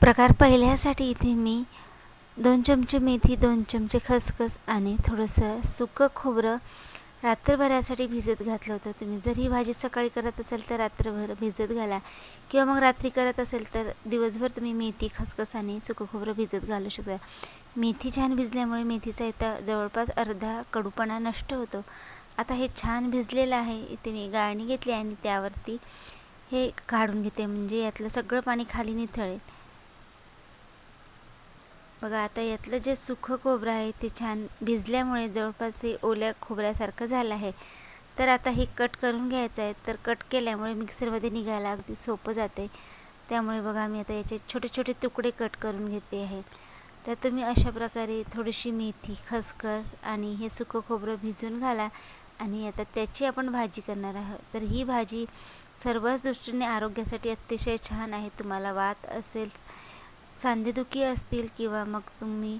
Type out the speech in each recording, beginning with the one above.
प्रकार पहिल्यासाठी इथे मी दोन चमचे मेथी दोन चमचे खसखस आणि थोडंसं सुकं खोबरं रात्रभरासाठी भिजत घातलं होतं. तुम्ही जर ही भाजी सकाळी करत असाल तर रात्रभर भिजत घाला. किंवा मग रात्री करत असेल तर दिवसभर तुम्ही मेथी खसखस आणि सुकं खोबरं भिजत घालू शकता. मेथी छान भिजल्यामुळे मेथीचा इथं जवळपास अर्धा कडूपणा नष्ट होतो. आता हे छान भिजलेलं आहे. इथे मी गाळणी घेतली आणि त्यावरती हे काढून घेते. म्हणजे यातलं सगळं पाणी खाली निथळेल. बघा आता यातलं जे सुखं खोबरं आहे ते छान भिजल्यामुळे जवळपास हे ओल्या खोबऱ्यासारखं झालं आहे. तर आता हे कट करून घ्यायचं आहे. तर कट केल्यामुळे मिक्सरमध्ये निघायला अगदी सोपं जाते त्यामुळे बघा मी आता याचे छोटे छोटे तुकडे कट करून घेते आहे. तर तुम्ही अशा प्रकारे थोडीशी मेथी खसखस आणि हे सुकं खोबरं भिजून घाला आणि आता त्याची आपण भाजी करणार आहोत. तर ही भाजी सर्वच दृष्टीने आरोग्यासाठी अतिशय छान आहे. तुम्हाला वात असेल सांधेदुखी असतील किंवा मग तुम्ही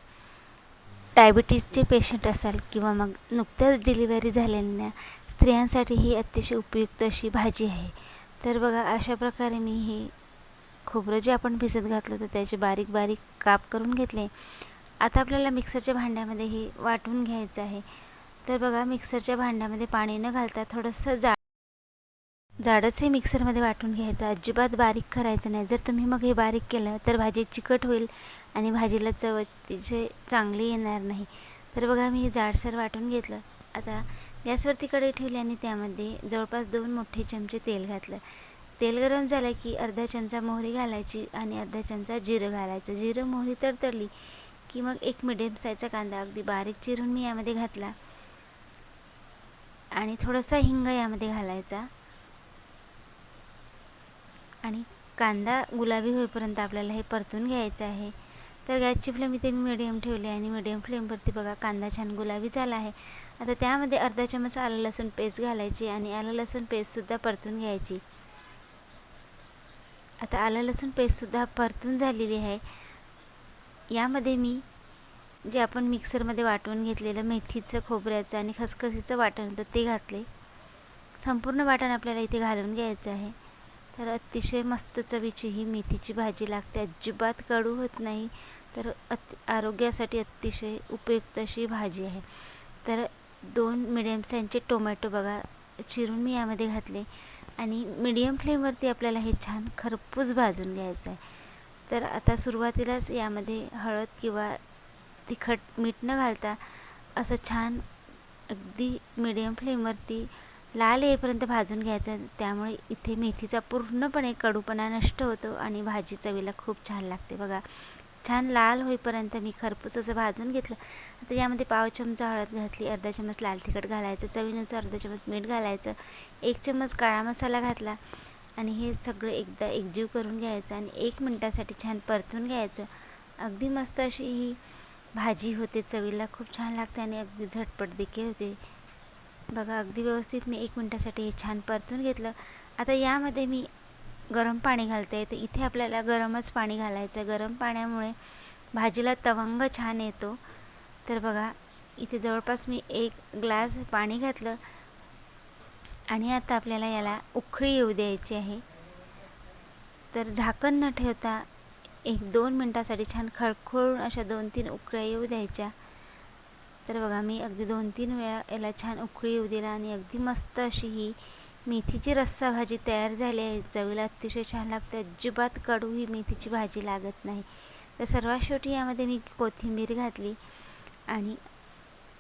डायबिटीजचे पेशंट असाल किंवा मग नुकत्याच डिलिव्हरी झालेल्या स्त्रियांसाठी ही अतिशय उपयुक्त अशी भाजी आहे. तर बघा अशा प्रकारे मी हे खोबरं जे आपण भिजत घातलं होतं त्याचे बारीक बारीक काप करून घेतले. आता आपल्याला मिक्सरच्या भांड्यामध्ये हे वाटून घ्यायचं आहे. तर बघा मिक्सरच्या भांड्यामध्ये पाणी न घालता थोडंसं जा जाडच हे मिक्सरमध्ये वाटून घ्यायचं. अजिबात बारीक करायचं नाही. जर तुम्ही मग हे बारीक केलं तर भाजी चिकट होईल आणि भाजीला चव अतिशय चांगली येणार नाही. तर बघा मी हे जाडसर वाटून घेतलं. आता गॅसवरती कढई ठेवली आणि त्यामध्ये जवळपास दोन मोठे चमचे तेल घातलं. तेल गरम झालं की अर्धा चमचा मोहरी घालायची आणि अर्धा चमचा जिरं घालायचं. जिरं मोहरी तडतडली की मग एक मिडियम साईजचा कांदा अगदी बारीक चिरून मी यामध्ये घातला आणि थोडासा हिंग यामध्ये घालायचा. आणि कांदा गुलाबी होईपर्यंत आपल्याला हे परतून घ्यायचं आहे. तर गॅसची फ्लेम इथे मी मिडियम ठेवली आणि मिडियम फ्लेमवरती बघा कांदा छान गुलाबी झाला आहे. आता त्यामध्ये अर्धा चमच आलं लसूण पेस्ट घालायची आणि आलं लसूण पेस्टसुद्धा परतून घ्यायची. आता आलं लसूण पेस्टसुद्धा परतून झालेली आहे. यामध्ये मी जे आपण मिक्सरमध्ये वाटून घेतलेलं मेथीचं खोबऱ्याचं आणि खसखसीचं वाटण होतं ते घातले. संपूर्ण वाटण आपल्याला इथे घालून घ्यायचं आहे. तर अतिशय मस्त चवीची ही मेथीची भाजी लागते. अजिबात कडू होत नाही. तर अति आरोग्यासाठी अतिशय उपयुक्त अशी भाजी आहे. तर दोन मिडियम साईजचे टोमॅटो बघा. चिरून मी यामध्ये घातले. आणि मिडियम फ्लेमवरती आपल्याला हे छान खरपूस भाजून घ्यायचं आहे. तर आता सुरुवातीलाच यामध्ये हळद किंवा तिखट मीठ न घालता असं छान अगदी मिडियम फ्लेमवरती लाल येईपर्यंत भाजून घ्यायचं. त्यामुळे इथे मेथीचा पूर्णपणे कडूपणा नष्ट होतो आणि भाजी चवीला खूप छान लागते. बघा छान लाल होईपर्यंत मी खरपूस असं भाजून घेतलं. आता यामध्ये पाव चमचा हळद घातली अर्धा चमच लाल तिखट घालायचं चवीनुसार अर्धा चमच मीठ घालायचं एक चमच काळा मसाला घातला आणि हे सगळं एकदा एकजीव करून घ्यायचं आणि एक मिनटासाठी छान परतून घ्यायचं. अगदी मस्त अशी ही भाजी होते चवीला खूप छान लागते आणि अगदी झटपट देखील होते. बघा अगदी व्यवस्थित मी एक मिनटासाठी हे छान परतून घेतलं. आता यामध्ये मी गरम पाणी घालते. तर इथे आपल्याला गरमच पाणी घालायचं गरम पाण्यामुळे भाजीला तवंग छान येतो. तर बघा इथे जवळपास मी एक ग्लास पाणी घातलं. आणि आता आपल्याला याला उखळी येऊ द्यायची आहे. तर झाकण न ठेवता एक दोन मिनटासाठी छान खळखळून अशा दोन तीन उकळ्या येऊ द्यायच्या. तर बघा मी अगदी दोन तीन वेळा याला छान उकळी येऊ दिला आणि अगदी मस्त अशी ही मेथीची रस्सा भाजी तयार झाली आहे. चवीला अतिशय छान लागते. अजिबात कडू ही मेथीची भाजी लागत नाही. तर सर्वात शेवटी यामध्ये मी कोथिंबीर घातली आणि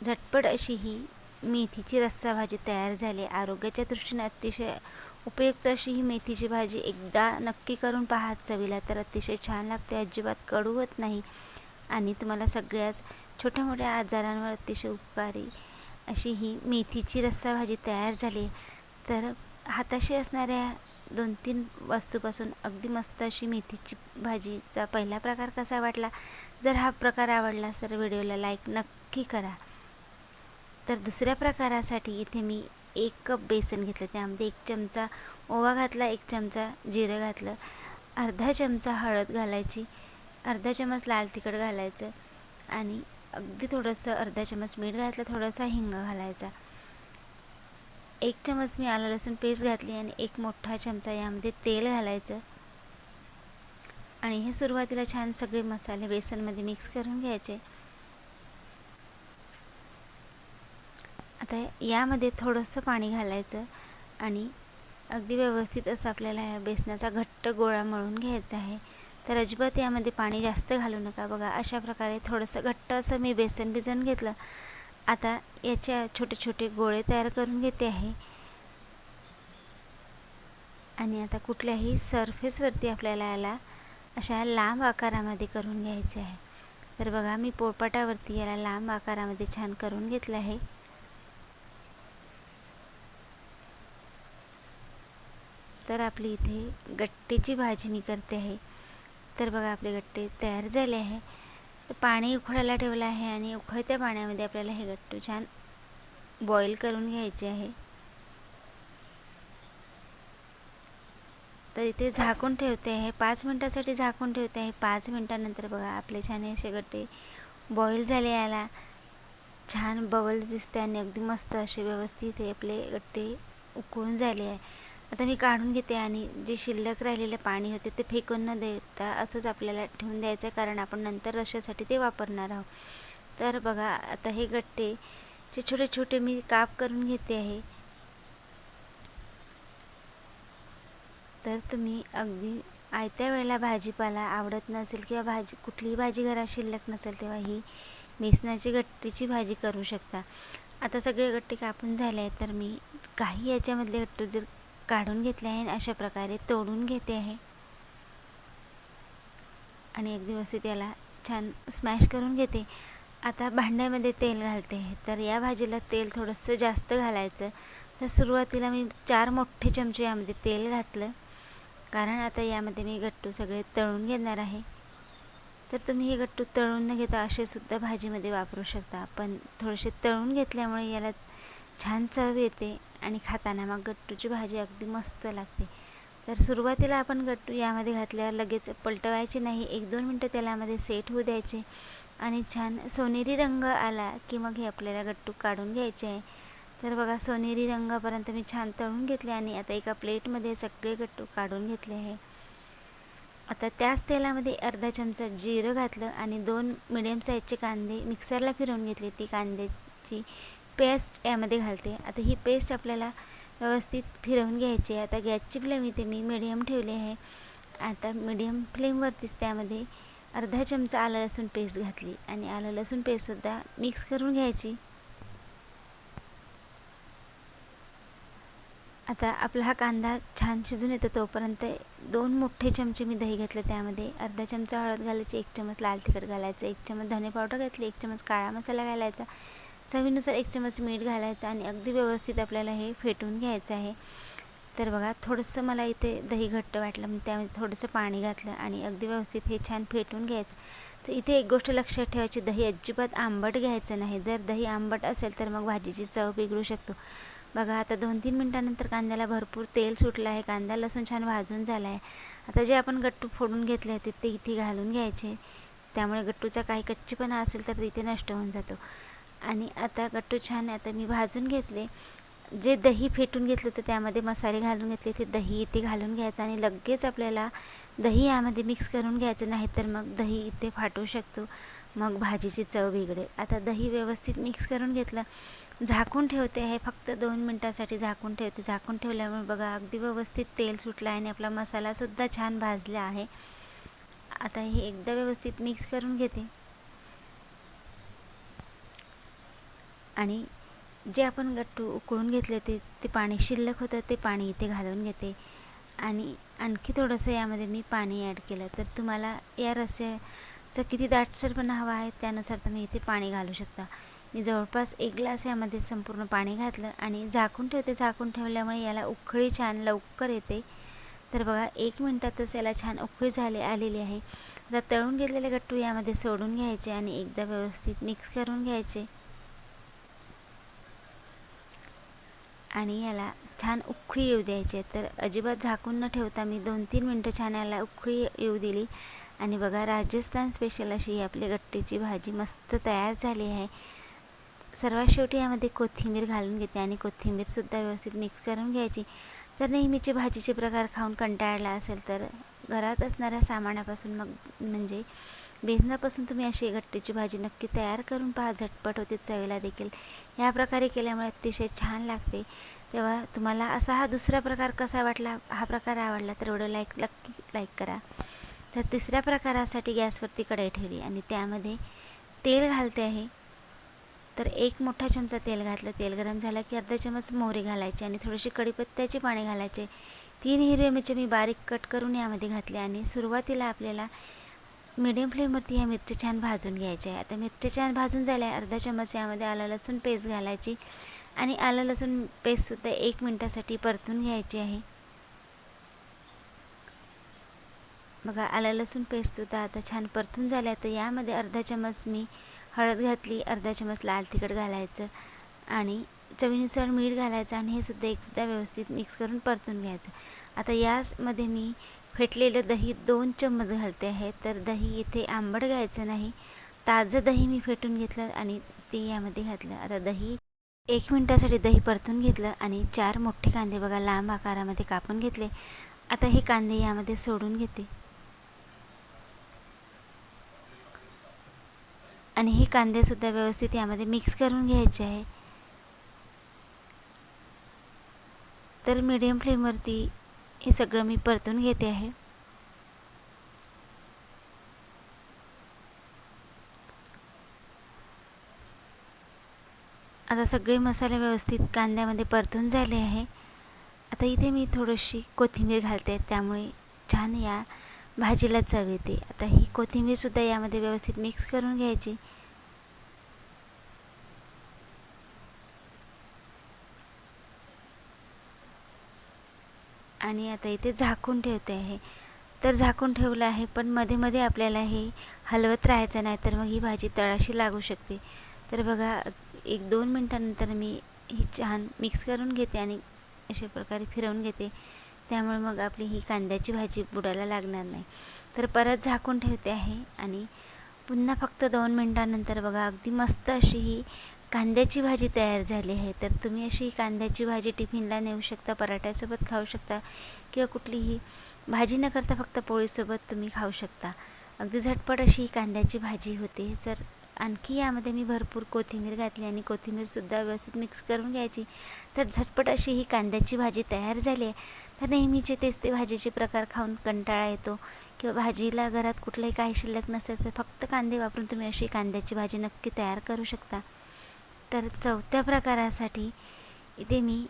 झटपट अशी ही मेथीची रस्सा भाजी तयार झाली. आरोग्याच्या दृष्टीने अतिशय उपयुक्त अशी ही मेथीची भाजी एकदा नक्की करून पहा. चवीला तर अतिशय छान लागते. अजिबात कडू होत नाही. आणि तुम्हाला सगळ्याच छोट्या मोठ्या आजारांवर अतिशय उपकारी अशी ही मेथीची रस्सा भाजी तयार झाली. तर हाताशी असणाऱ्या दोन तीन वस्तूपासून अगदी मस्त अशी मेथीची भाजीचा पहिला प्रकार कसा वाटला? जर हा प्रकार आवडला तर व्हिडिओला लाईक नक्की करा. तर दुसऱ्या प्रकारासाठी इथे मी एक कप बेसन घेतलं. त्यामध्ये एक चमचा ओवा घातला एक चमचा जिरं घातलं अर्धा चमचा हळद घालायची अर्धा चमच लाल तिखट घालायचं आणि अगदी थोडंसं अर्धा चमच मीठ घातलं थोडासा हिंग घालायचा. एक चमच मी आलं लसूण पेस्ट घातली आणि एक मोठा चमचा यामध्ये तेल घालायचं. आणि हे सुरुवातीला छान सगळे मसाले बेसनमध्ये मिक्स करून घ्यायचे. आता यामध्ये थोडंसं पाणी घालायचं आणि अगदी व्यवस्थित असं आपल्याला या बेसनाचा घट्ट गोळा मळून घ्यायचा आहे. तर अजिबात यामध्ये पाणी जास्त घालू नका. बघा अशा प्रकारे थोडंसं घट्ट असं मी बेसन भिजवून घेतलं. आता याचे छोटे छोटे गोळे तयार करून घेते आहे. आणि आता कुठल्याही सरफेसवरती आपल्याला याला अशा लांब आकारामध्ये करून घ्यायचे आहे. तर बघा मी पोळपाटावरती याला लांब आकारामध्ये छान करून घेतलं आहे. तर आपली इथे गट्टेची भाजी मी करते आहे. तर बघा आपले गट्टे तयार झाले आहे. पाणी उकळायला ठेवलं आहे आणि उकळत्या पाण्यामध्ये आपल्याला हे गट्टू छान बॉईल करून घ्यायचे आहे. तर इथे झाकून ठेवते आहे. पाच मिनटासाठी झाकून ठेवते आहे. पाच मिनटानंतर बघा आपले छान असे गट्टे बॉईल झाले याला. छान बबल दिसते आणि अगदी मस्त असे व्यवस्थित हे आपले गट्टे उकळून झाले आहे. आता मी काढून घेते आणि जे शिल्लक राहिलेले पाणी होते ते फेकून न देता असंच आपल्याला ठेवून द्यायचं आहे कारण आपण नंतर रशासाठी ते वापरणार आहोत. तर बघा आता हे गट्टे जे छोटे छोटे मी काप करून घेते आहे तर तुम्ही अगदी आयत्या वेळेला भाजीपाला आवडत नसेल किंवा भाजी कुठलीही भाजी घरात शिल्लक नसेल तेव्हा ही बेसनाची गट्टीची भाजी करू शकता. आता सगळे गट्टे कापून झाले आहेत तर मी काही याच्यामधले गट्टू जर काढून घेतले आहे अशा प्रकारे तोडून घेते आहे. आणि एक दिवस त्याला छान स्मॅश करून घेते. आता भांड्यामध्ये तेल घालते आहे. तर या भाजीला तेल थोडंसं जास्त घालायचं. तर सुरुवातीला मी चार मोठे चमचे यामध्ये तेल घातलं. कारण आता यामध्ये मी गट्टू सगळे तळून घेणार आहे. तर तुम्ही हे गट्टू तळून न घेता असे सुद्धा भाजीमध्ये वापरू शकता. पण थोडेसे तळून घेतल्यामुळे याला छान चव येते. आणि खाताना मग गट्टूची भाजी अगदी मस्त लागते. तर सुरुवातीला आपण गट्टू यामध्ये घातल्यावर लगेच पलटवायचे नाही. एक दोन मिनटं तेलामध्ये सेट होऊ द्यायचे आणि छान सोनेरी रंग आला की मग हे आपल्याला गट्टू काढून घ्यायचे आहे. तर बघा सोनेरी रंगापर्यंत मी छान तळून घेतले आणि आता एका प्लेटमध्ये सगळे गट्टू काढून घेतले आहे. आता त्याच तेलामध्ये अर्धा चमचा जिरं घातलं आणि दोन मिडियम साईजचे कांदे मिक्सरला फिरवून घेतले. ती कांद्याची पेस्ट यामध्ये घालते. आता ही पेस्ट आपल्याला व्यवस्थित फिरवून घ्यायची आहे. आता गॅसची फ्लेम इथे मी मिडियम ठेवली आहे. आता मिडियम फ्लेमवरतीच त्यामध्ये अर्धा चमचा आलं लसूण पेस्ट घातली. आणि आलं लसूण पेस्टसुद्धा मिक्स करून घ्यायची. आता आपला हा कांदा छान शिजून येतो तोपर्यंत दोन मोठे चमचे मी दही घेतलं त्यामध्ये. अर्धा चमचा हळद घालायची एक चमच लाल तिखट घालायचं एक चमच धने पावडर घातली एक चमच काळा मसाला घालायचा. चवीनुसार एक चमच मीठ घालायचं आणि अगदी व्यवस्थित आपल्याला हे फेटून घ्यायचं आहे. तर बघा थोडंसं मला इथे दही घट्ट वाटलं मग त्यामध्ये थोडंसं पाणी घातलं आणि अगदी व्यवस्थित हे छान फेटून घ्यायचं. तर इथे एक गोष्ट लक्षात ठेवायची दही अजिबात आंबट घ्यायचं नाही. जर दही आंबट असेल तर मग भाजीची चव बिघडू शकतो. बघा आता दोन तीन मिनटानंतर कांद्याला भरपूर तेल सुटलं आहे. कांदा लसूण छान भाजून झाला आहे आता जे आपण गट्टू फोडून घेतले होते ते इथे घालून घ्यायचे. त्यामुळे गट्टूचा काही कच्चीपणा असेल तर तिथे नष्ट होऊन जातो. आणि आता गट्टू छान आता मी भाजून घेतले. जे दही फेटून घेतलं होतं त्यामध्ये मसाले घालून घेतले. ते दही इथे घालून घ्यायचं आणि लगेच आपल्याला दही यामध्ये मिक्स करून घ्यायचं. नाही तर मग दही इथे फाटू शकतो. मग भाजीची चव बिघडेल. आता दही व्यवस्थित मिक्स करून घेतलं. झाकून ठेवते आहे. फक्त दोन मिनटासाठी झाकून ठेवते. झाकून ठेवल्यामुळे बघा अगदी व्यवस्थित तेल सुटलं आहे आणि आपला मसालासुद्धा छान भाजला आहे. आता हे एकदा व्यवस्थित मिक्स करून घेते. आणि जे आपण गट्टू उकळून घेतले होते ते पाणी शिल्लक होतं ते पाणी इथे घालून घेते. आणि आणखी थोडंसं यामध्ये मी पाणी ॲड केलं. तर तुम्हाला या रस्स्याचा किती दाटसरपणा हवा आहे त्यानुसार तुम्ही इथे पाणी घालू शकता. मी जवळपास एक ग्लास यामध्ये संपूर्ण पाणी घातलं आणि झाकून ठेवते. झाकून ठेवल्यामुळे याला उकळी छान लवकर येते. तर बघा एक मिनटातच याला छान उकळी झाली आलेली आहे. आता तळून घेतलेले गट्टू यामध्ये सोडून घ्यायचे आणि एकदा व्यवस्थित मिक्स करून घ्यायचे. आणि याला छान उकळी येऊ द्यायची तर अजिबात झाकून न ठेवता मी दोन तीन मिनटं छान याला उकळी येऊ दिली. आणि बघा राजस्थान स्पेशल अशी ही आपली गट्टीची भाजी मस्त तयार झाली आहे. सर्वात शेवटी यामध्ये कोथिंबीर घालून घेते आणि कोथिंबीरसुद्धा व्यवस्थित मिक्स करून घ्यायची. तर नेहमीचे भाजीचे प्रकार खाऊन कंटाळला असेल तर घरात असणाऱ्या सामानापासून मग म्हणजे बेसनापासून तुम्ही अशी गट्टीची भाजी नक्की तयार करून पहा झटपट होते चवीला देखील. या प्रकारे केल्यामुळे अतिशय छान लागते. तेव्हा तुम्हाला असा हा दुसरा प्रकार कसा वाटला हा प्रकार आवडला तर व्हिडिओ लाईक नक्की लाईक करा. तर तिसऱ्या प्रकारासाठी गॅसवरती कढई ठेवली आणि त्यामध्ये तेल घालते आहे. तर एक मोठा चमचा तेल घातलं. तेल गरम झालं की अर्धा चमच मोहरी घालायची आणि थोडीशी कढीपत्त्याची पाणी घालायचे. तीन हिरवे मिरची मी बारीक कट करून यामध्ये घातले आणि सुरुवातीला आपल्याला मिडियम फ्लेमवरती ह्या मिरच्या छान भाजून घ्यायच्या आहे. आता मिरच्या छान भाजून झाल्या अर्धा चमच यामध्ये आलं लसूण पेस्ट घालायची आणि आलं लसूण पेस्टसुद्धा एक मिनटासाठी परतून घ्यायची आहे. बघा आलं लसूण पेस्टसुद्धा आता छान परतून झाल्या. तर यामध्ये अर्धा चमच मी हळद घातली अर्धा चमच लाल तिखट घालायचं आणि चवीनुसार मीठ घालायचं आणि हे सुद्धा एकदा व्यवस्थित मिक्स करून परतून घ्यायचं. आता यामध्ये मी फेटलेलं दही दोन चम्मच घालते आहे. तर दही इथे आंबट घ्यायचं नाही. ताजं दही मी फेटून घेतलं आणि ते यामध्ये घातलं. आता दही एक मिनटासाठी दही परतून घेतलं आणि चार मोठे कांदे बघा लांब आकारामध्ये कापून घेतले. आता हे कांदे यामध्ये सोडून घेते. आणि हे कांदेसुद्धा व्यवस्थित यामध्ये मिक्स करून घ्यायचे आहे. तर मीडियम फ्लेमवरती हे सगळं मी परतून घेते आहे. आता सगळे मसाले व्यवस्थित कांद्यामध्ये परतून झाले आहे. आता इथे मी थोडीशी कोथिंबीर घालते त्यामुळे छान या भाजीला चव येते. आता ही कोथिंबीरसुद्धा यामध्ये व्यवस्थित मिक्स करून घ्यायची. आणि आता इथे झाकून ठेवते आहे. तर झाकून ठेवलं आहे पण मध्ये मध्ये आपल्याला हे हलवत राहायचं नाही तर मग ही भाजी तळाशी लागू शकते. तर बघा एक दोन मिनटानंतर मी ही छान मिक्स करून घेते आणि अशा प्रकारे फिरवून घेते. त्यामुळे मग आपली ही कांद्याची भाजी बुडायला लागणार नाही. तर परत झाकून ठेवते आहे आणि पुन्हा फक्त दोन मिनटानंतर बघा अगदी मस्त अशी ही कांद्याची भाजी तयार झाली आहे तर तुम्ही अशी कांद्याची भाजी टिफिनला नेऊ शकता पराठ्यासोबत खाऊ शकता किंवा कुठलीही भाजी न करता फक्त पोळीसोबत तुम्ही खाऊ शकता. अगदी झटपट अशी कांद्याची भाजी होते. जर आणखी यामध्ये मी भरपूर कोथिंबीर घातली आणि कोथिंबीरसुद्धा व्यवस्थित मिक्स करून घ्यायची तर झटपट अशी ही कांद्याची भाजी तयार झाली आहे. तर नेहमीचे तेच ते भाजीचे प्रकार खाऊन कंटाळा येतो किंवा भाजीला घरात कुठलंही काही शिल्लक नसेल तर फक्त कांदे वापरून तुम्ही अशी कांद्याची भाजी नक्की तयार करू शकता. तर चौथ्या प्रकारासाठी इथे मी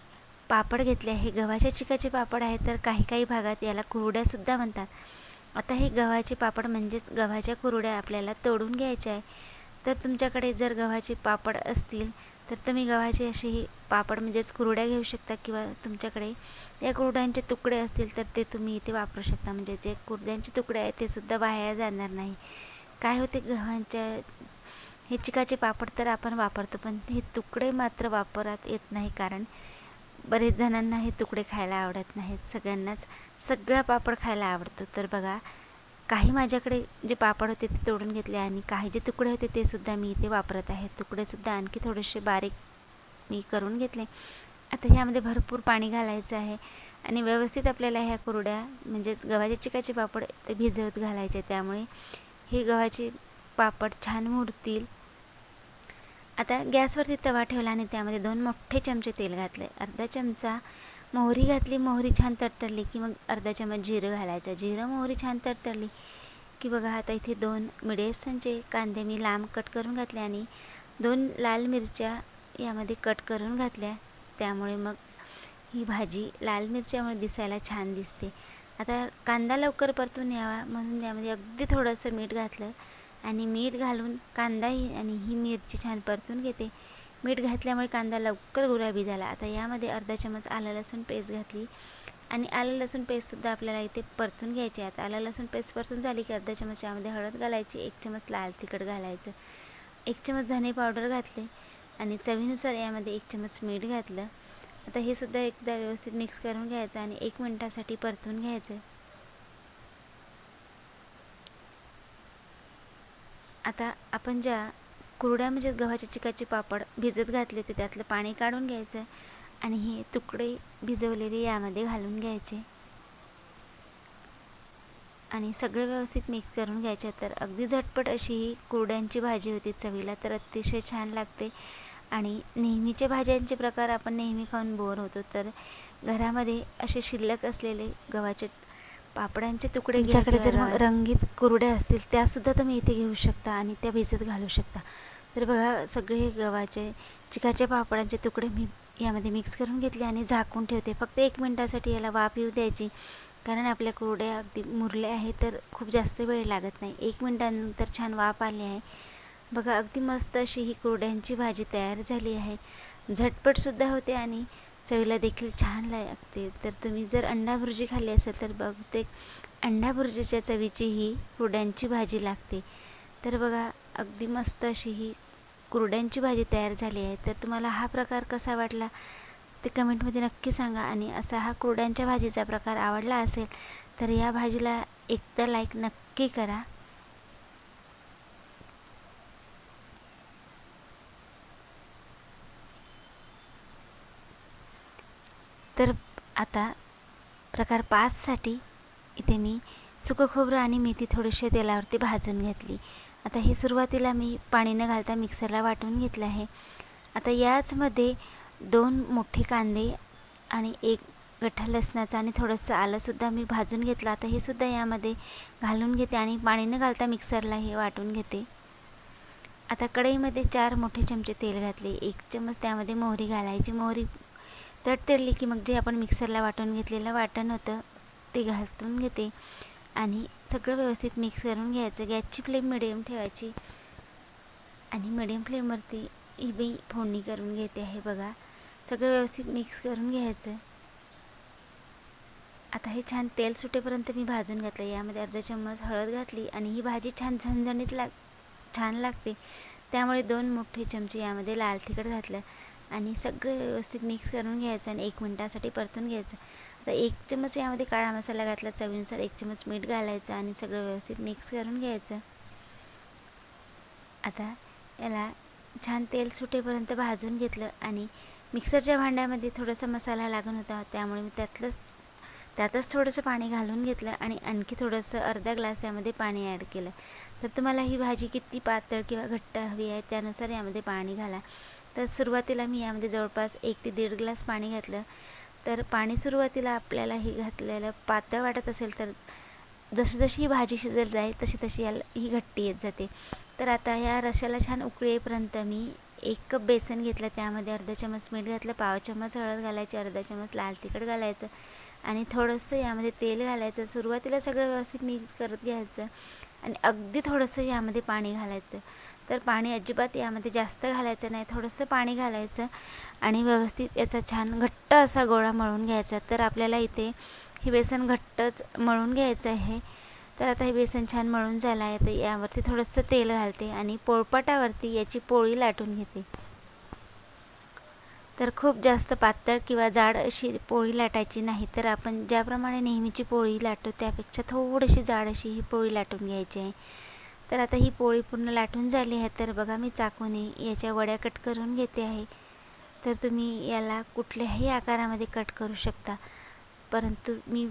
पापड घेतले आहे. गव्हाच्या चिकाचे पापड आहे तर काही काही भागात याला कुरड्यासुद्धा म्हणतात. आता हे गव्हाचे पापड म्हणजेच गव्हाच्या कुरड्या आपल्याला तोडून घ्यायच्या आहे. तर तुमच्याकडे जर गव्हाचे पापड असतील तर तुम्ही गव्हाचे असे पापड म्हणजेच कुरड्या घेऊ शकता किंवा तुमच्याकडे या कुरड्यांचे तुकडे असतील तर ते तुम्ही इथे वापरू शकता. म्हणजे जे कुरड्यांचे तुकडे आहेत ते सुद्धा बाहेर जाणार नाही. काय होते गव्हांच्या हे चिकाचे पापड तर आपण वापरतो पण हे तुकडे मात्र वापरात येत नाही कारण बरेच जणांना हे तुकडे खायला आवडत नाहीत. सगळ्यांनाच सगळा पापड खायला आवडतो. तर बघा काही माझ्याकडे जे पापड होते ते तोडून घेतले आणि काही जे तुकडे होते ते सुद्धा मी इथे वापरत आहे. तुकडेसुद्धा आणखी थोडेसे बारीक मी करून घेतले. आता ह्यामध्ये भरपूर पाणी घालायचं आहे आणि व्यवस्थित आपल्याला ह्या कुरड्या म्हणजेच गव्हाच्या चिकाचे पापड ते भिजवत घालायचे. त्यामुळे हे गव्हाचे पापड छान मुरतील. आता गॅसवरती तवा ठेवला आणि त्यामध्ये दोन मोठे चमचे तेल घातले. अर्धा चमचा मोहरी घातली मोहरी छान तडतडली की मग अर्धा चमच जिरं घालायचं. जिरं मोहरी छान तडतडली की बघा आता इथे दोन मिडियम कांदे मी लांब कट करून घातले आणि दोन लाल मिरच्या यामध्ये कट करून घातल्या. त्यामुळे मग ही भाजी लाल मिरच्यामुळे दिसायला छान दिसते. आता कांदा लवकर परतून यावा म्हणून यामध्ये अगदी थोडंसं मीठ घातलं. आणि मीठ घालून कांदाही आणि ही मिरची छान परतून घेते. मीठ घातल्यामुळे कांदा लवकर गुलाबी झाला. आता यामध्ये अर्धा चमच आलं लसूण पेस्ट घातली. आणि आलं लसूण पेस्टसुद्धा आपल्याला इथे परतून घ्यायची आता आलं लसूण पेस्ट परतून झाली की अर्धा चमच यामध्ये हळद घालायची एक चमच लाल तिखट घालायचं. एक चमच धने पावडर घातले आणि चवीनुसार यामध्ये एक चमच मीठ घातलं. आता हे सुद्धा एकदा व्यवस्थित मिक्स करून घ्यायचं आणि एक मिनटासाठी परतून घ्यायचं. आता आपण ज्या कुरड्या म्हणजे गव्हाच्या चिकाचे पापड भिजत घातले होते त्यातलं पाणी काढून घ्यायचं आणि हे तुकडे भिजवलेले यामध्ये घालून घ्यायचे. आणि सगळे व्यवस्थित मिक्स करून घ्यायचे. तर अगदी झटपट अशी ही कुरड्यांची भाजी होती चवीला तर अतिशय छान लागते. आणि नेहमीच्या भाज्यांचे प्रकार आपण नेहमी खाऊन बोर होतो. तर घरामध्ये असे शिल्लक असलेले गव्हाचे पापडांचे तुकडे तुमच्याकडे जर रंग- रंगीत कुरड्या असतील त्यासुद्धा तुम्ही इथे घेऊ शकता आणि त्या भिजत घालू शकता. तर बघा सगळे गव्हाचे चिकाच्या पापडांचे तुकडे मी यामध्ये मिक्स करून घेतले आणि झाकून ठेवते. फक्त एक मिनटासाठी याला वाफ येऊ द्यायची. कारण आपल्या कुरड्या अगदी मुरल्या आहे तर खूप जास्त वेळ लागत नाही. एक मिनटानंतर छान वाफ आली आहे. बघा अगदी मस्त अशी ही कुरड्यांची भाजी तयार झाली आहे. झटपटसुद्धा होते आणि चवीला देखील छान लागते. तर तुम्ही जर अंडा भुर्जी खाल्ली असेल तर बहुतेक अंडा भुर्जीच्या चवीची ही कुरड्यांची भाजी लागते. तर बघा अगदी मस्त अशी ही कुरड्यांची भाजी तयार झाली आहे. तर तुम्हाला हा प्रकार कसा वाटला ते कमेंटमध्ये नक्की सांगा आणि असा हा कुरड्यांच्या भाजीचा प्रकार आवडला असेल तर या भाजीला एकदा लाईक नक्की करा. तर आता प्रकार पाचसाठी इथे मी सुकं खोबरं आणि मेथी थोडीशी तेलावरती भाजून घेतली. आता हे सुरुवातीला मी पाणी न घालता मिक्सरला वाटून घेतलं आहे. आता याचमध्ये दोन मोठे कांदे आणि एक गठ्ठा लसणाचा आणि थोडंसं आलंसुद्धा मी भाजून घेतलं. आता हे सुद्धा यामध्ये घालून घेते आणि पाणी न घालता मिक्सरला हे वाटून घेते. आता कढईमध्ये चार मोठे चमचे तेल घातले. एक चमच त्यामध्ये मोहरी घालायची. मोहरी तडतडली की मग जे आपण मिक्सरला वाटून घेतलेलं वाटण होतं ते घालून घेते. आणि सगळं व्यवस्थित मिक्स करून घ्यायचं. गॅसची फ्लेम मिडियम ठेवायची. आणि मिडियम फ्लेमवरती ही बी फोडणी करून घेते आहे बघा. सगळं व्यवस्थित मिक्स करून घ्यायचं. आता हे छान तेल सुटेपर्यंत मी भाजून घातलं. यामध्ये अर्धा चम्मच हळद घातली आणि ही भाजी छान झणझणीत लाग छान लागते. त्यामुळे दोन मोठे चमचे यामध्ये लाल तिखट घातलं. आणि सगळं व्यवस्थित मिक्स करून घ्यायचं आणि एक मिनटासाठी परतून घ्यायचं. आता एक चम्मच यामध्ये काळा मसाला घातला चवीनुसार एक चम्मच मीठ घालायचं आणि सगळं व्यवस्थित मिक्स करून घ्यायचं. आता याला छान तेल सुटेपर्यंत भाजून घेतलं आणि मिक्सरच्या भांड्यामध्ये थोडासा मसाला लागून होता त्यामुळे मी त्यातलंच त्यातच थोडंसं पाणी घालून घेतलं आणि आणखी थोडंसं अर्धा ग्लास यामध्ये पाणी ॲड केलं. तर तुम्हाला ही भाजी किती पातळ किंवा घट्ट हवी आहे त्यानुसार यामध्ये पाणी घाला. तर सुरुवातीला मी यामध्ये जवळपास एक ते दीड ग्लास पाणी घातलं. तर पाणी सुरुवातीला आपल्याला हे घातलेलं पातळ वाटत असेल तर जशी जशी ही भाजी शिजत जाईल तशी तशी याला ही घट्टी येत जाते. तर आता या रशाला छान उकळी येईपर्यंत मी एक कप बेसन घेतलं. त्यामध्ये अर्धा चमच मीठ घातलं पाव चमच हळद घालायची अर्धा चमच लाल तिखट घालायचं आणि थोडंसं यामध्ये तेल घालायचं. सुरुवातीला सगळं व्यवस्थित मिक्स करत घ्यायचं आणि अगदी थोडंसं यामध्ये पाणी घालायचं. तर पाणी अजिबात यामध्ये जास्त घालायचं नाही थोडंसं पाणी घालायचं आणि व्यवस्थित याचा छान घट्ट असा गोळा मळून घ्यायचा. तर आपल्याला इथे हे बेसन घट्टच मळून घ्यायचं आहे. तर आता हे बेसन छान मळून झालं आहे. तर यावरती थोडंसं तेल घालते आणि पोळपाटावरती याची पोळी लाटून घेते. तर खूप जास्त पातळ किंवा जाड अशी पोळी लाटायची नाही. तर आपण ज्याप्रमाणे नेहमीची पोळी लाटतो त्यापेक्षा थोडीशी जाड अशी ही पोळी लाटून घ्यायची आहे. तर आता ही पोळी पूर्ण लाटून झाली आहे. तर बघा मी चाकूने याच्या वड्या कट करून घेते आहे. तर तुम्ही याला कुठल्याही आकारामध्ये कट करू शकता. परंतु मी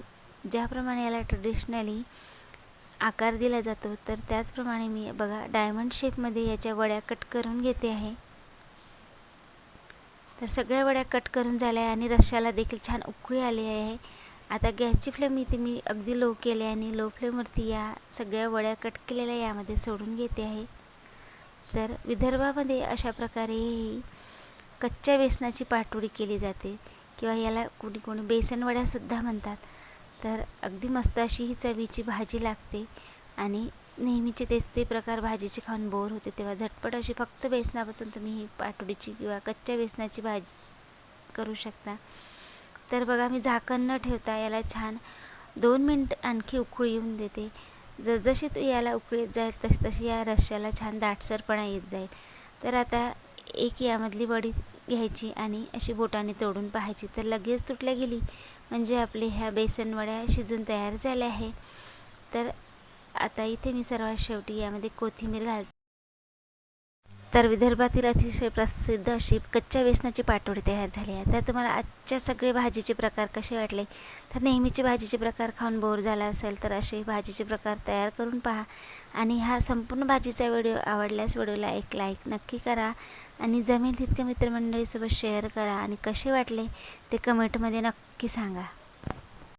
ज्याप्रमाणे याला ट्रेडिशनली आकार दिला जातो तर त्याचप्रमाणे मी बघा डायमंड शेपमध्ये याच्या वड्या कट करून घेते आहे. तर सगळ्या वड्या कट करून झाल्या आणि रश्याला देखील छान उकळी आली आहे. आता गॅसची फ्लेम इथे मी अगदी लो केले आणि लो फ्लेमवरती या सगळ्या वड्या कट केलेल्या यामध्ये सोडून घेते आहे. तर विदर्भामध्ये अशा प्रकारे ही कच्च्या बेसनाची पाटोडी केली जाते किंवा याला कोणी कोणी बेसनवड्यासुद्धा म्हणतात. तर अगदी मस्त अशी ही चवीची भाजी लागते आणि नेहमीचे तेच ते प्रकार भाजीचे खाऊन बोर होते. तेव्हा झटपट अशी फक्त बेसनापासून तुम्ही ही पाटोडीची किंवा कच्च्या बेसनाची भाजी करू शकता. तर बघा मी झाकण न ठेवता याला छान दोन मिनट आणखी उकळी येऊन देते. जसजशी तू याला उकळी येत जाईल तशी तशी या रश्श्याला छान दाटसरपणा येत जाईल. तर आता एक यामधली बडी घ्यायची आणि अशी बोटाने तोडून पाहायची. तर लगेच तुटल्या गेली म्हणजे आपले ह्या बेसनवड्या शिजून तयार झाल्या आहे. तर आता इथे मी सर्वात शेवटी यामध्ये कोथिंबीर घाल तर विदर्भातील अतिशय प्रसिद्ध अशी कच्च्या बेसनाची पाटोडी तयार झाली आहे. तर तुम्हाला आजच्या सगळे भाजीचे प्रकार कसे वाटले? तर नेहमीचे भाजीचे प्रकार खाऊन बोर झाला असेल तर असे भाजीचे प्रकार तयार करून पहा. आणि हा संपूर्ण भाजीचा व्हिडिओ आवडल्यास व्हिडिओला एक लाईक नक्की करा. आणि जमेल तितक्या मित्रमंडळीसोबत शेअर करा. आणि कसे वाटले ते कमेंटमध्ये नक्की सांगा.